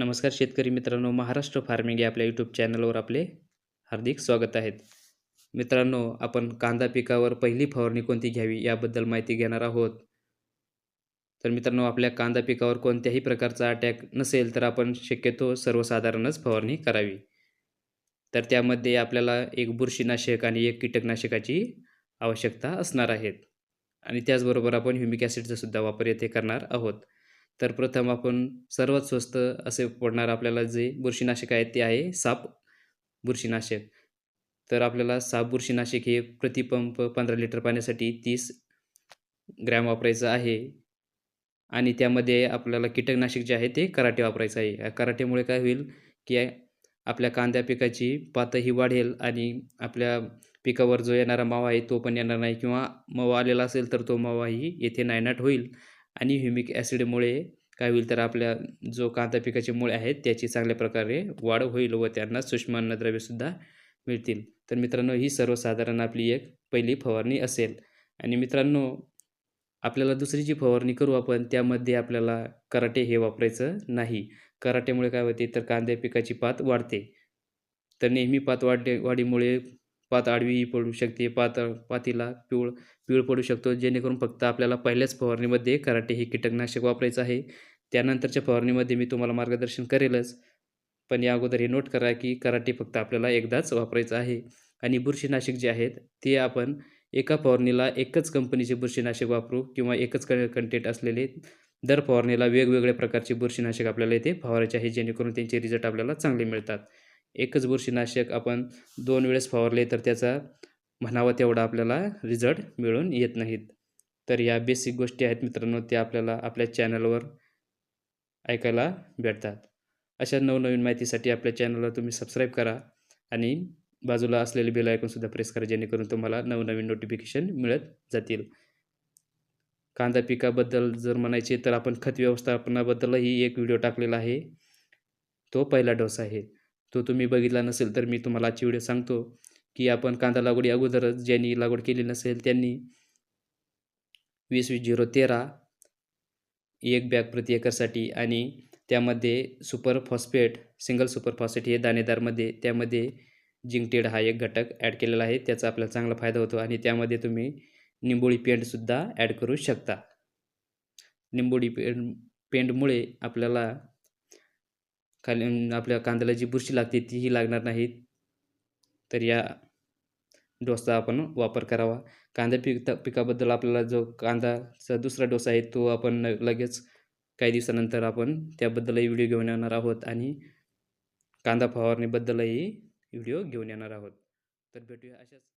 नमस्कार शेतकरी मित्रांनो महाराष्ट्र फार्मिंग या आपल्या यूट्यूब चॅनलवर आपले हार्दिक स्वागत आहेत मित्रांनो आपण कांदा पिकावर पहिली फवारणी कोणती घ्यावी याबद्दल माहिती घेणार आहोत. तर मित्रांनो आपल्या कांदा पिकावर कोणत्याही प्रकारचा अटॅक नसेल तर आपण शक्यतो सर्वसाधारणच फवारणी करावी. तर त्यामध्ये आपल्याला एक बुरशीनाशक आणि एक कीटकनाशकाची आवश्यकता असणार आहेत आणि त्याचबरोबर आपण ह्युमिक ॲसिडचा सुद्धा वापर येथे करणार आहोत. तर प्रथम आपण सर्वात स्वस्त असे पडणार आपल्याला जे बुरशीनाशक आहे ते आहे साप बुरशीनाशक. तर आपल्याला साप बुरशीनाशक हे प्रतिपंप पंधरा लिटर पाण्यासाठी तीस ग्रॅम वापरायचं आहे. आणि त्यामध्ये आपल्याला कीटकनाशक जे आहे ते कराटे वापरायचं आहे. या कराटेमुळे काय होईल की आपल्या कांद्या पिकाची पातही वाढेल आणि आपल्या पिकावर जो येणारा मावा आहे तो पण येणार नाही किंवा मावा आलेला असेल तर तो मावाही येथे नायनाट होईल. आणि ह्युमिक ॲसिडमुळे काय होईल तर आपल्या जो कांदा पिकाचे मुळे आहेत त्याची चांगल्या प्रकारे वाढ होईल व त्यांना सूक्ष्म अन्नद्रव्यसुद्धा मिळतील. तर मित्रांनो ही सर्वसाधारण आपली एक पहिली फवारणी असेल. आणि मित्रांनो आपल्याला दुसरी जी फवारणी करू आपण त्यामध्ये आपल्याला कराटे हे वापरायचं नाही. कराटेमुळे काय होते तर कांद्या पिकाची पात वाढते. तर नेहमी पात वाढ वाढीमुळे पात आडवी पडू शकते. पात पातीला पिवळ पिवळ पडू शकतो. जेणेकरून फक्त आपल्याला पहिल्याच फवारणीमध्ये कराटे हे कीटकनाशक वापरायचं आहे. त्यानंतरच्या फवारणीमध्ये मी तुम्हाला मार्गदर्शन करेलच. पण या अगोदर हे नोट करा की कराटे फक्त आपल्याला एकदाच वापरायचं आहे. आणि बुरशीनाशक जे आहेत ते आपण एका फवारणीला एकच कंपनीचे बुरशीनाशक वापरू किंवा एकच क कंटेंट असलेले दर फवारणीला वेगवेगळ्या प्रकारचे बुरशीनाशक आपल्याला इथे फवारायचे आहे. जेणेकरून त्यांचे रिझल्ट आपल्याला चांगले मिळतात. एकच बुरशीनाशक आपण दोन वेळेस फवारले तर त्याचा म्हणावा तेवढा आपल्याला रिझल्ट मिळून येत नाहीत. तर या बेसिक गोष्टी आहेत मित्रांनो त्या आपल्याला आपल्या चॅनलवर ऐकायला भेटतात. अशा नवनवीन माहितीसाठी आपल्या चॅनलला तुम्ही सबस्क्राईब करा आणि बाजूला असलेले बेल आयकॉनसुद्धा प्रेस करा जेणेकरून तुम्हाला नवनवीन नोटिफिकेशन मिळत जातील. कांदा पिकाबद्दल जर म्हणायचे तर आपण खत व्यवस्थापनाबद्दलही एक व्हिडिओ टाकलेला आहे. तो पहिला डोस आहे. तो तुम्ही बघितला नसेल तर मी तुम्हाला आजची व्हिडिओ सांगतो की आपण कांदा लागवडी अगोदरच ज्यांनी लागवड केली नसेल त्यांनी वीस वीस झिरो तेरा एक बॅग प्रति एकरसाठी आणि त्यामध्ये super phosphate single super phosphate हे दाणेदारमध्ये त्यामध्ये जिंकटेड हा एक घटक ॲड केलेला आहे. त्याचा आपल्याला चांगला फायदा होतो आणि त्यामध्ये तुम्ही निंबोळी पेंटसुद्धा ॲड करू शकता. निंबोळी पेंट पेंटमुळे आपल्याला खाली आपल्या कांद्याला जी बुरशी लागते तीही लागणार नाही तर या डोसचा आपण वापर करावा. कांदा पिक पिकाबद्दल आपल्याला जो कांदाचा दुसरा डोस आहे तो आपण लगेच काही दिवसानंतर आपण त्याबद्दलही व्हिडिओ घेऊन येणार आहोत आणि कांदा फवारणीबद्दलही व्हिडिओ घेऊन येणार आहोत. तर भेटूया अशाच